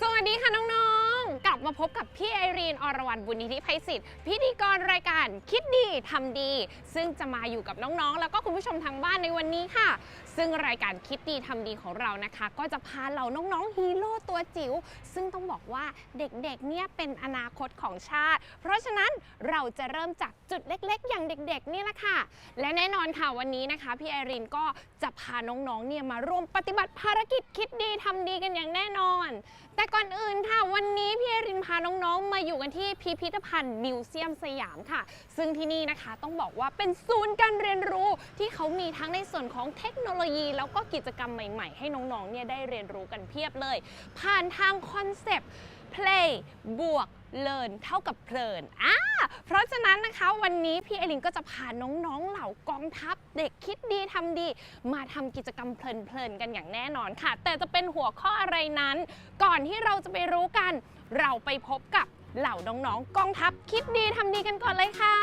สวัสดีค่ะน้องๆ มาพบกับพี่ไอรีนอรวรรณบุญนิธิไพศิษฐ์พิธีกรรายการคิดดีทำดี ซึ่งจะมาอยู่กับน้องๆ แล้วก็คุณผู้ชมทางบ้านในวันนี้ค่ะ ซึ่งรายการคิดดีทำดีของเรานะคะ ก็จะพาเราน้องๆฮีโร่ตัวจิ๋วซึ่งต้องบอกว่าเด็กๆเนี่ยเป็นอนาคตของชาติ เพราะฉะนั้นเราจะเริ่มจากจุดเล็ก ๆ อย่างเด็กๆนี่แหละค่ะ และแน่นอนค่ะวันนี้นะคะพี่ไอรินก็จะพาน้องๆเนี่ยมาร่วมปฏิบัติภารกิจคิดดีทำดีกันอย่างแน่นอน แต่ก่อนอื่นค่ะวันนี้พี่ไอรินพาน้องๆ มาอยู่กันที่พิพิธภัณฑ์มิวเซียมสยามค่ะ ซึ่งที่นี่นะคะต้องบอกว่าเป็นศูนย์การเรียนรู้ที่เขามีทั้งในส่วนของเทคโนโลยี แล้วก็กิจกรรมใหม่ๆ ให้น้องๆ เนี่ยได้เรียนรู้กันเพียบเลย ผ่านทางคอนเซปต์ play บวก learn เท่ากับเพลินอ่าเพราะฉะนั้นนะคะวันนี้พี่ไอรินก็จะพาน้องๆเหล่ากองทัพเด็กคิดดีทำดี มาทำกิจกรรมเพลินๆกันอย่างแน่นอนค่ะ แต่จะเป็นหัวข้ออะไรนั้น ก่อนที่เราจะไปรู้กัน เราไปพบกับเหล่าน้องๆกองทัพคิดดีทำดีกันก่อนเลยค่ะ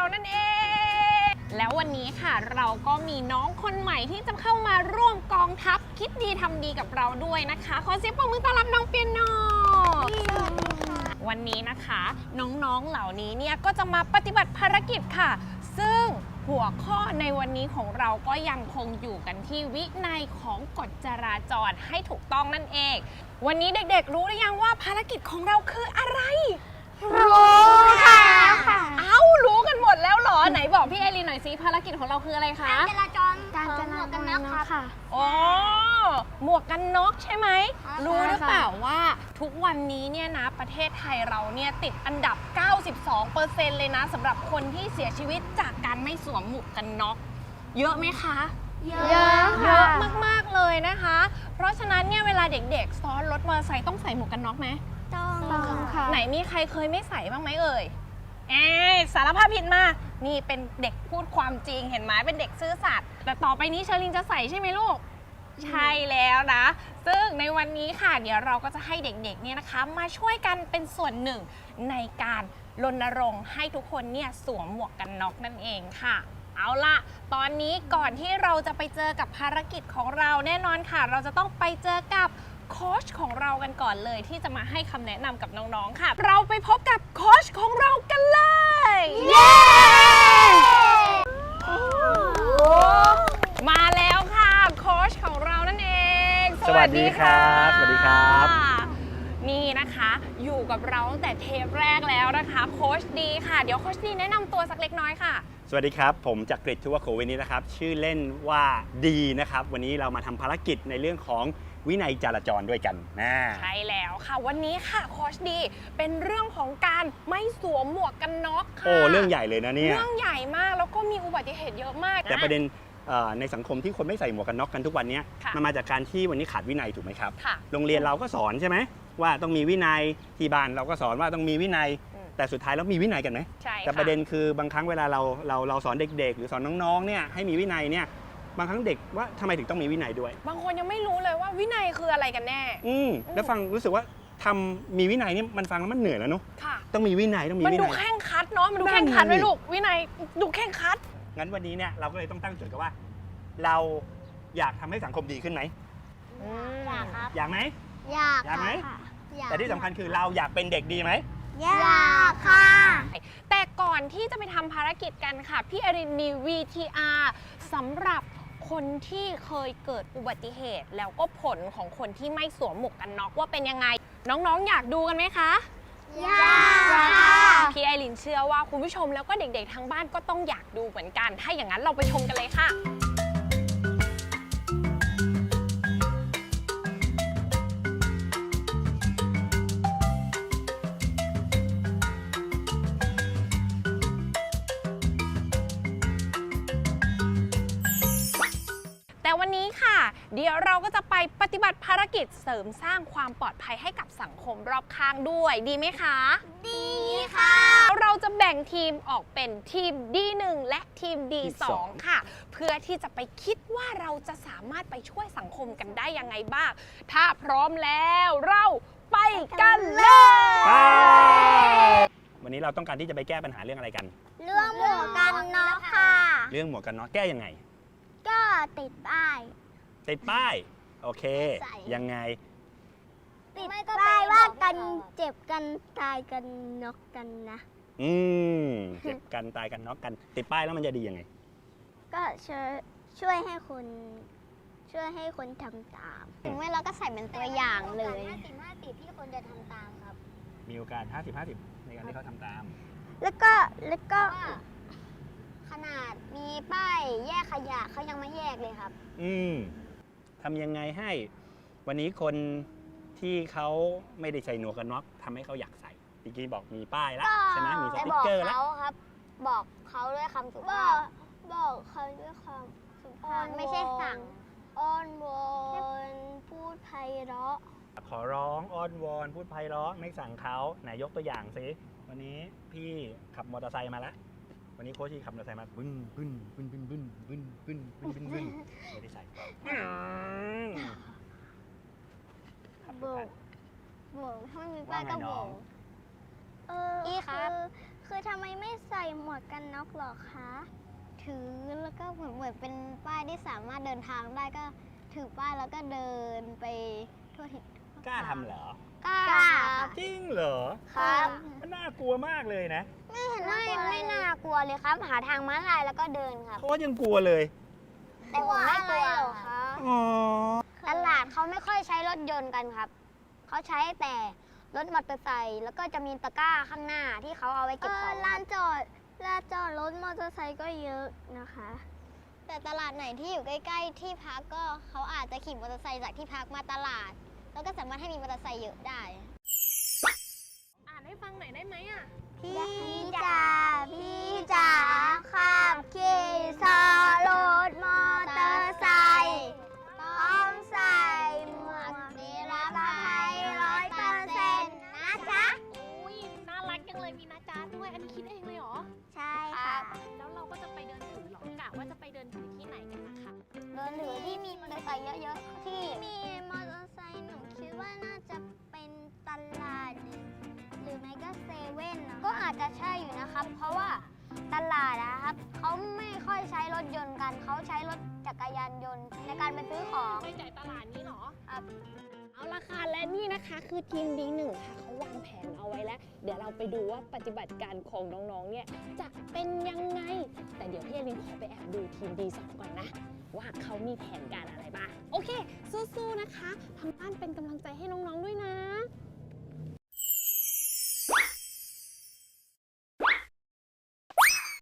เรานั่นเอง แล้ววันนี้ค่ะเราก็มีน้องคนใหม่ที่จะเข้ามาร่วมกองทัพคิดดีทำดีกับเราด้วยนะคะ ขอเสียงปรบมือต้อนรับน้องเปียโนวันนี้นะคะ น้องๆเหล่านี้เนี่ยก็จะมาปฏิบัติภารกิจค่ะ ซึ่งหัวข้อในวันนี้ของเราก็ยังคงอยู่กันที่วินัยของกฎจราจรให้ถูกต้องนั่นเอง วันนี้เด็กๆ รู้หรือยังว่าภารกิจของเราคืออะไร รู้ค่ะ แล้วเหรอไหนบอกพี่ไอรีนหน่อยสิภารกิจของเราคืออะไรคะ การจราจรการจหมราวกจกันรน็อกครับค่ะอ๋อหมวกกันน็อกใช่ไหมอ่ารู้หรือใช่ค่ะเปล่าว่าทุกวันนี้เนี่ยนะประเทศไทยเราเนี่ยติดอันดับ 92%เลยนะสำหรับคนที่เสียชีวิตจากการไม่สวมหมวกกันน็อก เยอะไหมคะ เยเยอะเยค่ะอะมากๆเลยนะคะ เพราะฉะนั้นเนี่ยเวลาเด็กๆ ซ้อนรถมอเตอร์ไซค์ต้องใส่หมวกกันน็อกไหมต้องต้องค่ะ ไหนมีใครเคยไม่ใส่บ้างไหมเอ่ย เอ๊ะสารภาพผิดมา นี่เป็นเด็กพูดความจริงเห็นไหมเป็นเด็กซื่อสัตย์แต่ต่อไปนี้เชอรินจะใส่ใช่ไหมลูก ใช่แล้วนะ ซึ่งในวันนี้ค่ะ เดี๋ยวเราก็จะให้เด็กๆเนี่ยนะคะ มาช่วยกันเป็นส่วนหนึ่งในการรณรงค์ให้ทุกคนเนี่ยสวมหมวกกันน็อกนั่นเองค่ะ เอาล่ะ ตอนนี้ก่อนที่เราจะไปเจอกับภารกิจของเราแน่นอนค่ะ เราจะต้องไปเจอกับโค้ชของเรากันก่อนเลยที่จะมาให้คำแนะนำกับน้องๆค่ะ เราไปพบกับโค้ชของเรากันเลยเย้ มาแล้วค่ะโค้ชของเรานั่นเอง สวัสดีครับสวัสดีครับ นี่นะคะอยู่กับเราตั้งแต่เทปแรกแล้วนะคะโค้ชดีค่ะ เดี๋ยวโค้ชดีแนะนำตัวสักเล็กน้อยค่ะ สวัสดีครับ ผมจักริดทุวโควินนี้นะครับ ชื่อเล่นว่าดีนะครับ วันนี้เรามาทำภารกิจในเรื่องของวินัยจราจรด้วยกันนะใช่แล้วค่ะ วันนี้ค่ะโค้ชดีเป็นเรื่องของการไม่สวมหมวกกันน็อกค่ะโอ้เรื่องใหญ่เลยนะเนี่ย เรื่องใหญ่มากแล้วก็มีอุบัติเหตุเยอะมากแต่ประเด็นเอ่อ ในสังคมที่คนไม่ใส่หมวกกันน็อกกันทุกวันเนี้ยค่ะมันมาจากการที่วันนี้ขาดวินัยถูกไหมครับค่ะโรงเรียนเราก็สอนใช่ไหมว่าต้องมีวินัยที่บ้านเราก็สอนว่าต้องมีวินัยอืมแต่สุดท้ายแล้วมีวินัยกันไหมใช่ค่แต่ประเด็นคือบางครั้งเวลาเราเราเราสอนเด็ก ๆ หรือสอนน้องๆเนี่ยให้มีวินัยเนี่ยบางครั้งเด็กว่าทำไมถึงต้องมีวินัยด้วย บางคนยังไม่รู้เลยว่าวินัยคืออะไรกันแน่ อืมแล้วฟังรู้สึกว่าทำมีวินัยนี่มันฟังแล้วมันเหนื่อยแล้วเนาะค่ะต้องมีวินัยต้องมีมันวิดูนัยแข่งขัดเนาะมันดูนั่นแข่งขัดไงไว้ลูกวินัยดูแข่งขัด งั้นวันนี้เนี่ยเราก็เลยต้องตั้งโจทย์กันว่า เราอยากทำให้สังคมดีขึ้นไหม อยากครับ อยากไหม อยากอยากไหม ค่ะอยากแต่ที่สำคัญคือเราอยากเป็นเด็กดีไหม อยากค่ะ แต่ก่อนที่จะไปทำภารกิจกันค่ะ พี่อรินมี VTR สำหรับคนที่เคยเกิดอุบัติเหตุ แล้วก็ผลของคนที่ไม่สวมหมวกกันน็อกว่าเป็นยังไง น้องๆ อยากดูกันไหมคะอ ยากค่ะพี่ไอรินเชื่อว่าคุณผู้ชมแล้วก็เด็กๆทางบ้านก็ต้องอยากดูเหมือนกัน ถ้าอย่างนั้นเราไปชมกันเลยค่ะ เดี๋ยวเราก็จะไปปฏิบัติภารกิจเสริมสร้างความปลอดภัยให้กับสังคมรอบข้างด้วย ดีไหมคะ ดีค่ะเราจะแบ่งทีมออกเป็นทีม D1 และทีม D2 ค่ะ เพื่อที่จะไปคิดว่าเราจะสามารถไปช่วยสังคมกันได้ยังไงบ้าง ถ้าพร้อมแล้วเราไปกันเลยไปวันนี้เราต้องการที่จะไปแก้ปัญหาเรื่องอะไรกัน เรื่องหมวกกันน็อกค่ะ เรื่องหมวกกันน็อกแก้ยังไง ก็ติดป้าย ติดป้าย โอเค ใส่ ยังไง ติดป้ายว่ากันเจ็บกันตายกันน็อกกันนะ อืมเจ็บกันตายกันน็อกกัน ติดป้ายแล้วมันจะดียังไง ก็ช่วยช่วยให้คนช่วยให้คนทำตาม ถึงแม้เราก็ใส่เป็นตัวอย่างเลย ห้าสิบห้าสิบที่คนจะทำตามครับมีโอกาส 50 50 ในการที่เขาทำตาม แล้วก็แล้วก็ขนาดมีป้ายแยกขยะเขายังไม่แยกเลยครับ อืม ทำยังไงให้ วันนี้คนที่เขาไม่ได้ใส่หนวกกันน็อกทำให้เขาอยากใส่เมื่อกี้บอกมีป้ายแล้วใช่ไหมมีสติ๊กเกอร์แล้วเขาครับ บอกเขาด้วยคำสุภาพบอกเขาด้วยคำสุภาพไม่ใช่สั่ง อ้อนวอนพูดไพเราะขอร้องอ้อนวอนพูดไพเราะไม่สั่งเขาไหนยกตัวอย่างสิวันนี้พี่ขับมอเตอร์ไซค์มาแล้ว วันนี้โค้ชที่ขับมอเตอร์ไซค์มาบึ้นบึ้นบึ้นบึ้นบึ้นบึ้นบึ้นบึ้นบึ้นบึ้นไม่ได้ใส่อืมขับโบผ่านกโบกถ้าไม่มีป้ายก็ว่าไงน้โบองกเออพี่ครับอคือทำไมไม่ใส่หมวกกันน็อกหรอคะ ถือแล้วก็เหมือนเหมือนเป็นป้ายที่สามารถเดินทางได้ก็ถือป้ายแล้วก็เดินไปทั่วทิศกล้าทำเหรอ กล้าครับจริงเหรอครับมันน่ากลัวมากเลยนะไม่เห็นไม่ไม่น่ากลัวเลยครับ หาทางม้าลายแล้วก็เดินครับโค้ชยังกลัวเลย แต่ผมไม่กลัวหรอคะอ๋อตลาดเขาไม่ค่อยใช้รถยนต์กันครับ เขาใช้แต่รถมอเตอร์ไซค์แล้วก็จะมีตะกร้าข้างหน้าที่เขาเอาไว้เอเก็บขอองลานจอดลานจอดรถมอเตอร์ไซค์ก็เยอะนะคะ แต่ตลาดไหนที่อยู่ใกล้ ๆ ที่พักก็เขาอาจจะขี่มอเตอร์ไซค์จากที่พักมาตลาด แล้วก็สามารถให้มีมอเตอร์ไซค์เยอะได้ อ่านให้ฟังหน่อยได้ไหมอะ พี่จ๋าพี่จ๋าขับขี่ซอรถมอเตอร์ไซค์ต้องใส่หมวกนิรภัยร้อยเปอร์เซ็นต์นะจ๊ะ อุ้ยน่ารักจังเลยมีนะจ๊ะด้วย อันนี้คิดเองเลยเหรอ ใช่ค่ะแล้วเราก็จะไปเดินถือเหรอกะว่าจะไปเดินถือที่ไหนกันนะคะ เดินถือที่มีมอเตอร์ไซค์เยอะ อาจจะใช่อยู่นะครับ เพราะว่าตลาดนะครับเขาไม่ค่อยใช้รถยนต์กันเขาใช้รถจักรยานยนต์ในการไปซื้อของไปจ่ายตลาดนี้เหรอครับเอาละค่ะและนี่นะคะคือทีม D1 ค่ะเขาวางแผนเอาไว้แล้ว เดี๋ยวเราไปดูว่าปฏิบัติการของน้องๆเนี่ยจะเป็นยังไง แต่เดี๋ยวพี่อลินขอไปแอบดูทีม D2 ก่อนนะ ว่าเขามีแผนการอะไรบ้างโอเค สู้ๆนะคะทางบ้านเป็นกำลังใจให้น้องๆด้วยนะ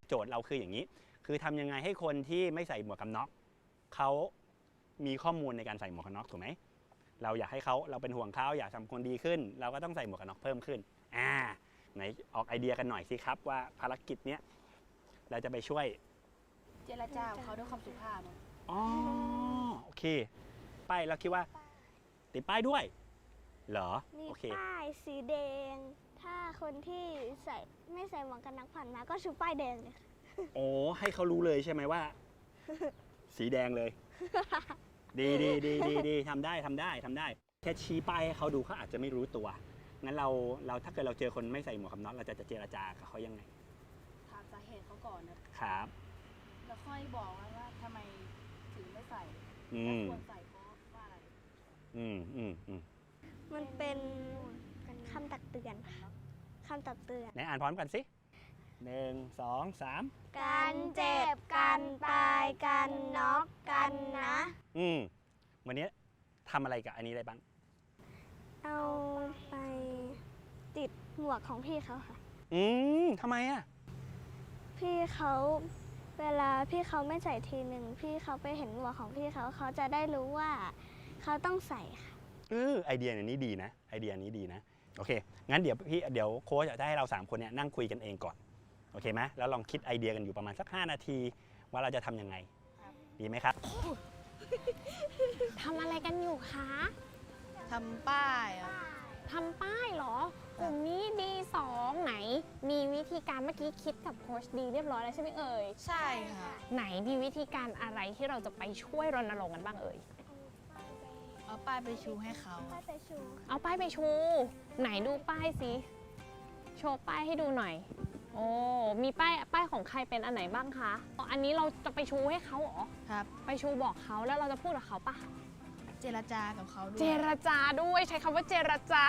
โจทย์เราคืออย่างนี้ คือทำยังไงให้คนที่ไม่ใส่หมวกกันน็อกเขามีข้อมูลในการใส่หมวกกันน็อกถูกไหมเราอยากให้เขาเราเป็นห่วงเขาอยากทำคนดีขึ้น เราก็ต้องใส่หมวกกันน็อกเพิ่มขึ้นอ่าไหนออกไอเดียกันหน่อยสิครับว่าภารกิจเนี้ยเราจะไปช่วย เจรจากับเขาด้วยความสุภาพอะอ๋อโอเคป้ายเราคิดว่า ติดป้ายด้วย เหรอ มีโอเคป้ายสีแดง ถ้าคนที่ใส่ไม่ใส่หมวกกันน็อกผ่านมาก็ชูป้ายแดงเลยค่ะโอ้ให้เขารู้เลยใช่ไหมว่า สีแดงเลย ดีดีดีดีดีทำได้ทำได้ทำได้ แค่ชี้ป้ายให้เขาดูเขาอาจจะไม่รู้ตัวงั้นเราเราถ้าเกิดเราเจอคนไม่ใส่หมวกกันน็อกเราจะจะเจรจากับเขายังไงถามสาเหตุเขาก่อนนะครับ แล้วค่อยบอกว่าว่าทำไมถึงไม่ใส่อืและมควรใส่เพราะว่าอะไรอืมอืมอืมมันเป็นคำตักเตือนค่ะ คำตักเตือนไหนอ่านพร้อมกันสิหนึ่งสองสามกันเจ็บกันตายกันน็อกกันนะ อืมวันนี้ทำอะไรกับอันนี้ได้บ้าง เอาไปติดหมวกของพี่เขาค่ะ อืมทำไมอะ พี่เขาเวลาพี่เขาไม่ใส่ทีหนึ่งพี่เขาไปเห็นหมวกของพี่เขาเขาจะได้รู้ว่าเขาต้องใส่ค่ะ เออไอเดียอันนี้ดีนะ ไอเดียอันนี้ดีนะ โอเค งั้นเดี๋ยวพี่เดี๋ยวโค้ชจะให้เรา 3 คนเนี่ยนั่งคุยกันเองก่อน โอเคไหมแล้วลองคิดไอเดียกันอยู่ประมาณสัก 5 นาที ว่าเราจะทำยังไง ดีไหมครับ ทำอะไรกันอยู่คะ ทำป้ายอะทำป้ายเหรอกลุ่มนี้ดีสองไหน มีวิธีการเมื่อกี้คิดกับโค้ชดีเรียบร้อยแล้วใช่ไหมเอ่ย ใช่ค่ะ ไหนมีวิธีการอะไรที่เราจะไปช่วยรณรงค์กันบ้างเอ่ย เอาป้ายไปชูให้เขาไปชูเอาป้ายไปชู ไหนดูป้ายสิโชว์ป้ายให้ดูหน่อย โอ้มีป้ายป้ายของใครเป็นอันไหนบ้างคะอ๋ออันนี้เราจะไปชูให้เขาเหรอครับ ไปชูบอกเขาแล้วเราจะพูดกับเขาปะเจรจากับเขาด้วยเจรจาด้วยใช้คำว่าเจรจา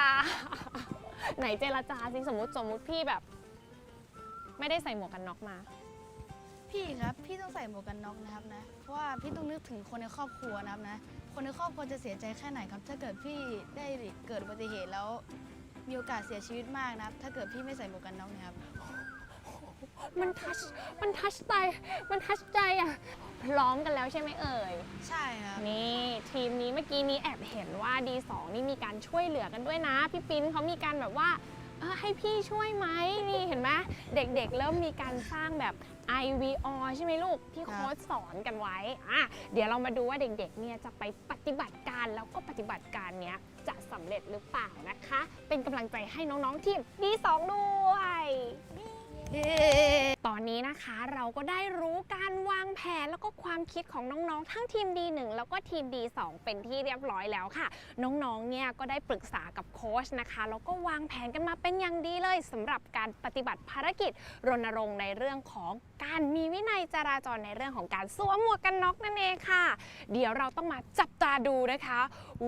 ไหนเจรจาสิสมมติสมมุติพี่แบบ ไม่ได้ใส่หมวกกันน็อกมา พี่ครับ พี่ต้องใส่หมวกกันน็อกนะครับนะ เพราะว่าพี่ต้องนึกถึงคนในครอบครัวนะครับนะ คนในครอบครัวจะเสียใจแค่ไหนครับ ถ้าเกิดพี่ได้เกิดอุบัติเหตุแล้ว มีโอกาสเสียชีวิตมากนะครับ ถ้าเกิดพี่ไม่ใส่หมวกกันน็อกนะครับ มันทัช มันทัชใจ มันทัชใจอะ พร้อมกันแล้วใช่ไหมเอ่ย ใช่ครับ นี่ ทีมนี้เมื่อกี้นี้แอบเห็นว่า D2 นี่มีการช่วยเหลือกันด้วยนะ พี่ปิ้นเขามีการแบบว่า เออให้พี่ช่วยไหมนี่เห็นไหมเด็กๆ เริ่มมีการสร้างแบบ IVR ใช่ไหมลูกที่ครับโค้ชสอนกันไว้อะเดี๋ยวเรามาดูว่าเด็กๆเนี่ยจะไปปฏิบัติการแล้วก็ปฏิบัติการเนี้ยจะสำเร็จหรือเปล่านะคะ เป็นกำลังใจให้น้องๆทีม D2 ด้วยตอ นี้นะคะ เราก็ได้รู้การวางแผนแล้วก็ความคิดของน้องๆ ทั้งทีม D1 แล้วก็ทีม D2 เป็นที่เรียบร้อยแล้วค่ะ น้องๆ เนี่ยก็ได้ปรึกษากับโค้ชนะคะแล้วก็วางแผนกันมาเป็นอย่างดีเลยสำหรับการปฏิบัติภารกิจ รณรงค์ในเรื่องของการมีวินัยจราจรในเรื่องของการสวมหมวกกันน็อกนั่นเองค่ะ เดี๋ยวเราต้องมาจับตาดูนะคะ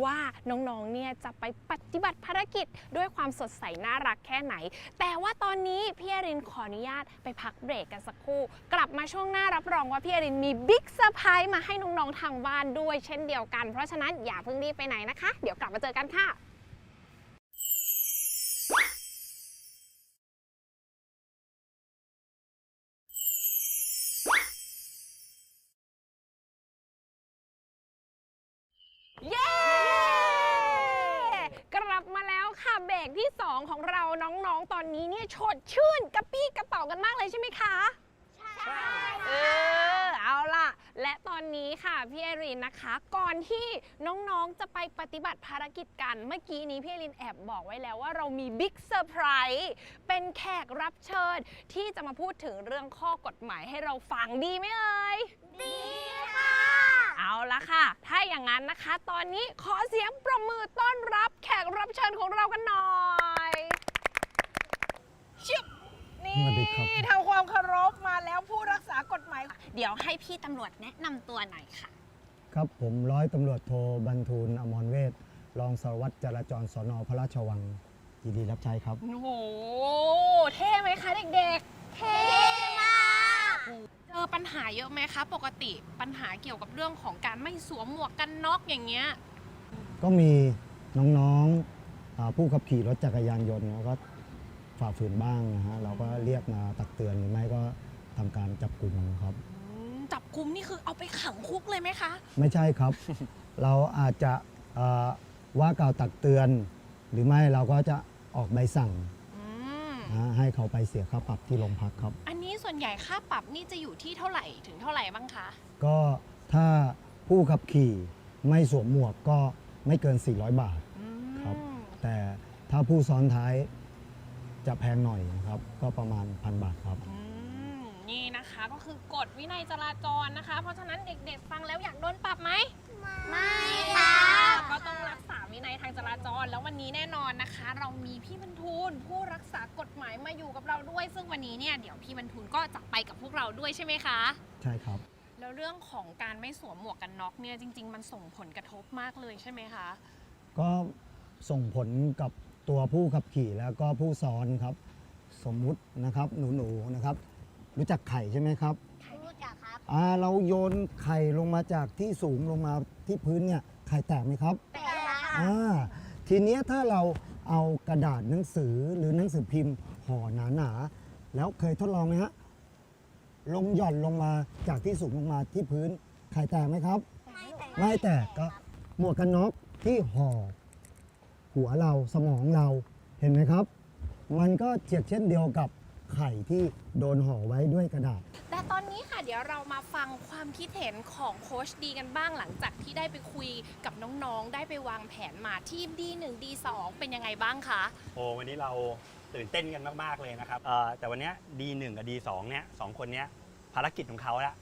ว่าน้องๆ เนี่ยจะไปปฏิบัติภารกิจด้วยความสดใสน่ารักแค่ไหน แต่ว่าตอนนี้พี่อรินขออนุญาตไปพักเบรกกันสักครู่ กลับมาช่วงหน้ารับรองว่าพี่อรินมีบิ๊กเซอร์ไพรส์มาให้น้องๆทางบ้านด้วยเช่นเดียวกัน เพราะฉะนั้นอย่าเพิ่งรีบไปไหนนะคะ เดี๋ยวกลับมาเจอกันค่ะ กที่ 2 ของเราน้องๆ ตอนนี้เนี่ยโชดชื่นกระปี้กระเป๋ากันมากเลยใช่ไหมคะ ใช่ เออ เอาล่ะ และตอนนี้ค่ะพี่ไอรินนะคะ ก่อนที่น้องๆ จะไปปฏิบัติภารกิจกัน เมื่อกี้นี้พี่ไอรินแอบบอกไว้แล้วว่าเรามีบิ๊กเซอร์ไพรส์เป็นแขกรับเชิญที่จะมาพูดถึงเรื่องข้อกฎหมายให้เราฟังดีไหมเอ่ย ดีค่ะ เอาละค่ะ ถ้าอย่างนั้นนะคะ ตอนนี้ขอเสียงประมือต้อนรับแขกรับเชิญของเรากันหน่อยชิบนี่สวัสดีครับ ทำความเคารพมาแล้วผู้รักษากฎหมาย เดี๋ยวให้พี่ตำรวจแนะนำตัวหน่อยค่ะ ครับผมร้อยตำรวจโทบรรทูลอมรเวทรองสารวัตรจราจรสนพระราชวังยินดีรับใช้ครับ โอ้โห เท่ไหมคะเด็กเท่มากๆเจ อปัญหาเยอะไหมคะ ปกติปัญหาเกี่ยวกับเรื่องของการไม่สวมหมวกกันน็อกอย่างเงี้ย ก็มีน้องๆอ่าผู้ขับขี่รถจักรยานยนต์แล้วก็ฝ่าฝืนบ้างนะฮะเราก็เรียกมาตักเตือนหรือไม่ก็ทำการจับกลุ่มครับ อืมจับกุมนี่คือเอาไปขังคุกเลยไหมคะ ไม่ใช่ครับ เราอาจจะอ่าว่ากล่าวตักเตือน หรือไม่เราก็จะออกใบสั่งอืมนะฮะให้เขาไปเสียค่าปรับที่โรงพักครับ อัน นี้ส่วนใหญ่ค่าปรับนี่จะอยู่ที่เท่าไหร่ถึงเท่าไหร่บ้างคะ ก็ถ้าผู้ขับขี่ไม่สวมหมวกก็ไม่เกิน 400 บาทครับ แต่ถ้าผู้ซ้อนท้ายจะแพงหน่อยนะครับ ก็ประมาณพันบาทครับ อืมนี่นะคะ ก็คือกฎวินัยจราจรนะคะ เพราะฉะนั้นเด็กๆฟังแล้วอยากโดนปรับไหมไม่ค่ะก็ต้องรักษาวินัยทางจราจร แล้ววันนี้แน่นอนนะคะ เรามีพี่บรรทูลผู้รักษากฎหมายมาอยู่กับเราด้วย ซึ่งวันนี้เนี่ยเดี๋ยวพี่บรรทูลก็จะไปกับพวกเราด้วยใช่ไหมคะ ใช่ครับ แล้วเรื่องของการไม่สวมหมวกกันน็อกเนี่ยจริง ๆ มันส่งผลกระทบมากเลยใช่ไหมคะ ก็ส่งผลกับตัวผู้ขับขี่แล้วก็ผู้ซ้อนครับ สมมุตินะครับหนูๆนะครับ รู้จักไข่ใช่ไหมครับ รู้จักครับ อ่าเราโยนไข่ลงมาจากที่สูงลงมาที่พื้นเนี่ยไข่แตกไหมครับ แต่ค่ะอ่าทีเนี้ยถ้าเราเอากระดาษหนังสือหรือหนังสือพิมพ์ห่อหนาๆแล้วเคยทดลองไหมฮะลงหย่อนลงมาจากที่สูงลงมาที่พื้นไข่แตกไหมครับ ไม่แต่ไม่แตกก็หมวกกันน็อกที่ห่อหัวเราสมองเราเห็นไหมครับ มันก็เจียดเช่นเดียวกับ ไข่ที่โดนห่อไว้ด้วยกระดาษแต่แต่ตอนนี้ค่ะเดี๋ยวเรามาฟังความคิดเห็นของโค้ชดีกันบ้างหลังจากที่ได้ไปคุยกับน้องๆ ได้ไปวางแผนมาทีม D1 D2 เป็นยังไงบ้างคะ โอ้วันนี้เราตื่นเต้นกันมาก ๆ เลยนะครับเอ่อแต่วันเนี้ย D1 กับ D2 เนี่ยสองคนเนี้ยภารกิจของเขาละ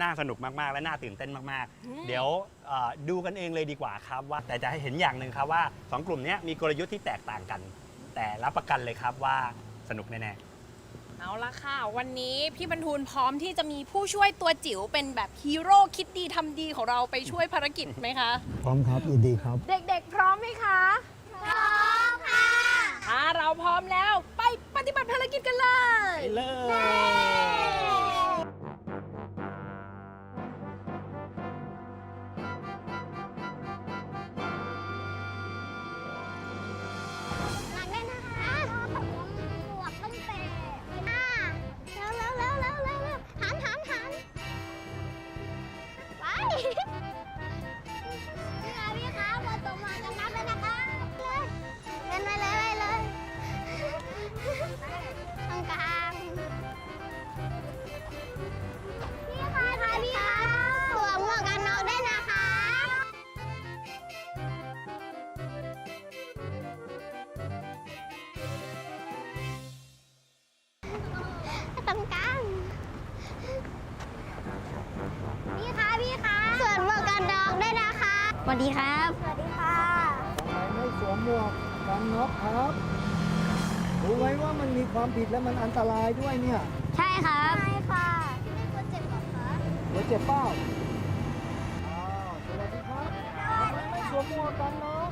น่าสนุกมาก ๆ และน่าตื่นเต้นมาก อืม ๆ เดี๋ยวเอ่อดูกันเองเลยดีกว่าครับว่า แต่จะให้เห็นอย่างหนึ่งครับว่าสองกลุ่มเนี้ยมีกลยุทธ์ที่แตกต่างกัน แต่รับประกันเลยครับว่าสนุกแน่ เอาละค่ะ วันนี้พี่บรรทูลพร้อมที่จะมีผู้ช่วยตัวจิ๋วเป็นแบบฮีโร่คิดดีทำดีของเราไปช่วยภารกิจไหมคะ พร้อมครับยินดีครับ เด็กๆ พร้อมไหมคะพร้อมค่ะถ้าเราพร้อมแล้วไปปฏิบัติภารกิจกันเลยๆไปเลย ความผิดและมันอันตรายด้วยเนี่ยใช่ครับใช่ค่ะไม่ควรเจ็บหรอคะเดี๋ยวเจ็บเป้าอ้าวสวัสดีครับทำไมไม่สวมหมวกกันน็อก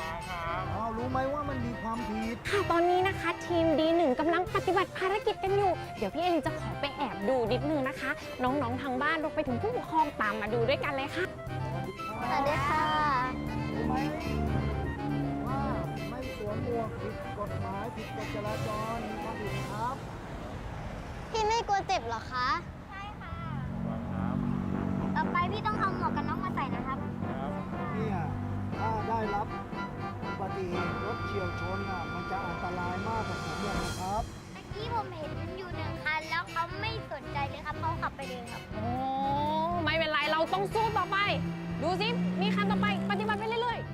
มาครับอ้าวรู้ไหมว่ามันมีความผิด ค่ะตอนนี้นะคะทีม D1 กำลังปฏิบัติภารกิจกันอยู่ เดี๋ยวพี่เอลินจะขอไปแอบดูนิดนึงนะคะ น้องๆทางบ้านรวมไปถึงผู้ปกครองตามมาดูด้วยกันเลยค่ะ สวัสดีค่ะรู้ไหมว่าไม่ส วมหมวกผิดกฎหมายผิดกฎจราจรมีความผิดนะครับ พี่ไม่กลัวเจ็บเหรอคะ ใช่ค่ะต่อไปพี่ต้องเอาหมวกกันน็อกมาใส่นะครับเนี่ยถ้าได้รับอุบัติเหตุรถเฉียวชนอะมันจะอันตรายมากกว่าผมเลยนะครับเมื่อกี้ผมเห็นอยู่หนึ่งคันแล้วเขาไม่สนใจเลยครับเขาขับไปเลยครับ โอ้ไม่เป็นไรเราต้องสู้ต่อไป ดูสิมีคันต่อไป ปฏิบัติไปเรื่อยๆ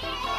Yeah!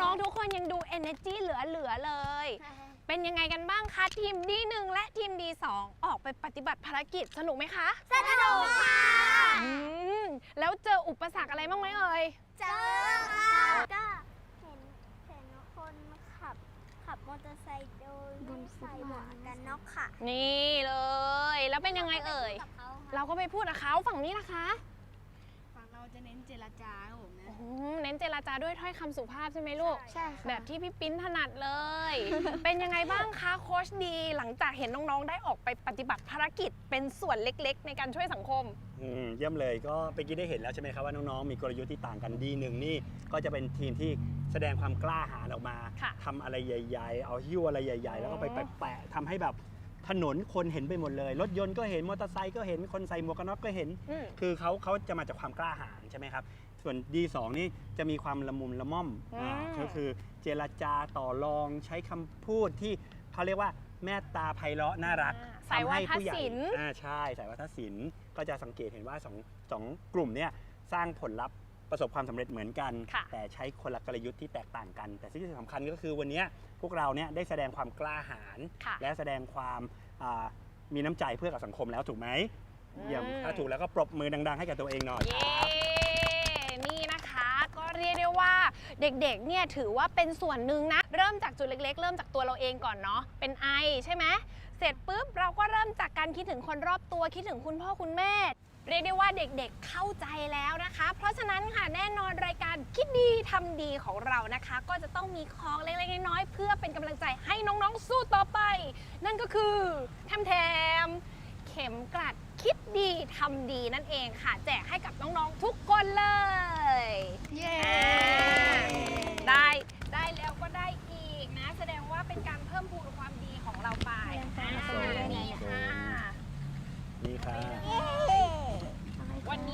น้องๆทุกคนยังดู energy เหลือๆเลย เป็นยังไงกันบ้างคะทีม D1 และทีม D2 ออกไปปฏิบัติภารกิจสนุกไหมคะสนุกค่ะอืมแล้วเจออุปสรรคอะไรบ้างไหมเอ่ย เจอค่ะก็เห็นเห็นคนขับขับมอเตอร์ไซค์โดยไม่ใส่หมวกกันน็อกค่ะนี่เลย แล้วเป็นยังไงเอ่ยกับเขาค่ะเราก็ไปพูดกับเขาฝั่งนี้นะคะฝั่ง เราจะเน้นเจรจาครับผมนะอืมเน้นเจรจาด้วยถ้อยคำสุภาพใช่ไหมลูก ใช่ค่ะ แบบที่พี่ปิ้นถนัดเลย เป็นยังไงบ้างคะโค้ชดี หลังจากเห็นน้องๆ ได้ออกไปปฏิบัติภารกิจ เป็นส่วนเล็กๆ ในการช่วยสังคม อืมเยี่ยมเลยก็เมื่อกี้ได้เห็นแล้วใช่ไหมครับว่าน้องๆมีกลยุทธ์ที่ต่างกันดีหนึ่งนี่ก็จะเป็นทีมที่แสดงความกล้าหาญออกมาค่ะทำอะไรใหญ่ ๆ เอาหิ้วอะไรใหญ่ ๆ แล้วก็ไปแปะๆทำให้แบบ ถนนคนเห็นไปหมดเลย รถยนต์ก็เห็นมอเตอร์ไซค์ก็เห็นคนใส่หมวกกันน็อกก็เห็น อืม คือเขาเขาจะมาจากความกล้าหาญใช่ไหมครับ ส่วน D2 นี่จะมีความละมุนละม่อมอืมอ่าก็คือเจรจาต่อรองใช้คำพูดที่เขาเรียกว่าแม่ตาไพเราะน่ารักอ่าสายวัฒนทำให้ผู้ใหญ่ศิลป์ อ่าใช่ สายวัฒนศิลป์ก็จะสังเกตเห็นว่าสองสองกลุ่มเนี่ยสร้างผลลัพธ์ประสบความสำเร็จเหมือนกัน ค่ะ แต่ใช้คนละกลยุทธ์ที่แตกต่างกัน แต่ที่สำคัญก็คือวันเนี้ยพวกเราเนี่ยได้แสดงความกล้าหาญค่ะ และแสดงความอ่า มีน้ำใจเพื่อกับสังคมแล้วถูกไหมอืมเยี่ยมถ้าถูกแล้วก็ปรบมือดัง ๆ ให้กับตัวเองหน่อยเย้นี่นะคะ ก็เรียกได้ว่าเด็กๆ เนี่ยถือว่าเป็นส่วนหนึ่งนะ เริ่มจากจุดเล็กๆ เริ่มจากตัวเราเองก่อนเนาะ เป็นไอใช่ไหม เสร็จปุ๊บเราก็เริ่มจากการคิดถึงคนรอบตัว คิดถึงคุณพ่อคุณแม่ เรียกได้ว่าเด็กๆเข้าใจแล้วนะคะ เพราะฉะนั้นค่ะแน่นอนรายการคิดดีทำดีของเรานะคะ ก็จะต้องมีของเล็กๆน้อยๆเพื่อเป็นกำลังใจให้น้องๆสู้ต่อไป นั่นก็คือแถมแถมๆเข็มกลัดคิดดีทำดีนั่นเองค่ะ แจกให้กับน้องๆทุกคนเลย เย้อ่าได้ได้แล้วก็ได้อีกนะ แสดงว่าเป็นการเพิ่มพูนความดีของเราไปอ่านี่ค่ะ นี่ค่ะ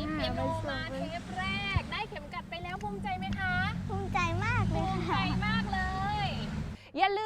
วันนี้เปียโนมาเทปแรก ได้เข็มกัดไปแล้วภูมิใจไหมคะ ภูมิใจมากเลยภูมิใจค่ะ มากเลย อย่าลืม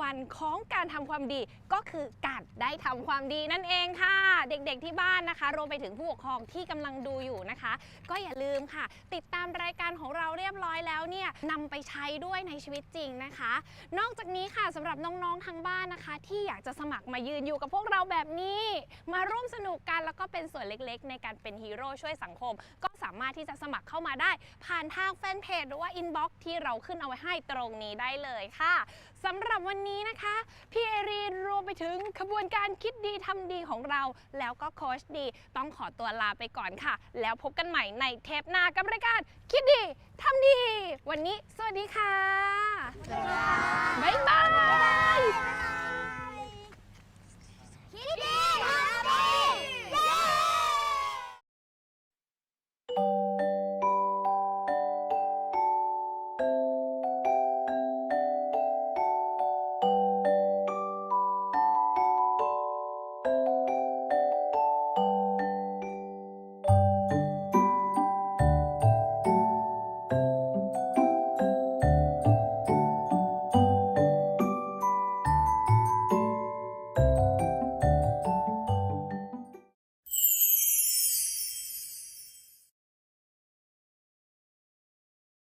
วัลของการทำความดีก็คือการได้ทำความดีนั่นเองค่ะ เด็กๆที่บ้านนะคะ รวมไปถึงผู้ปกครองที่กำลังดูอยู่นะคะ ก็อย่าลืมค่ะ ติดตามรายการของเราเรียบร้อยแล้วเนี่ยนำไปใช้ด้วยในชีวิตจริงนะคะ นอกจากนี้ค่ะสำหรับน้องๆทางบ้านนะคะ ที่อยากจะสมัครมายืนอยู่กับพวกเราแบบนี้ มาร่วมสนุกกันแล้วก็เป็นส่วนเล็กๆ ในการเป็นฮีโร่ช่วยสังคม ก็สามารถที่จะสมัครเข้ามาได้ ผ่านทางแฟนเพจหรือว่าอินบ็อกซ์ที่เราขึ้นเอาไว้ให้ตรงนี้ได้เลยค่ะ สำหรับวันนี้นะคะ พี่เอรีนรวมไปถึงขบวนการคิดดีทำดีของเรา แล้วก็โค้ชดีต้องขอตัวลาไปก่อนค่ะ แล้วพบกันใหม่ในเทปหน้ากับรายการคิดดีทำดี วันนี้ สวัสดีค่ะ บ๊ายบาย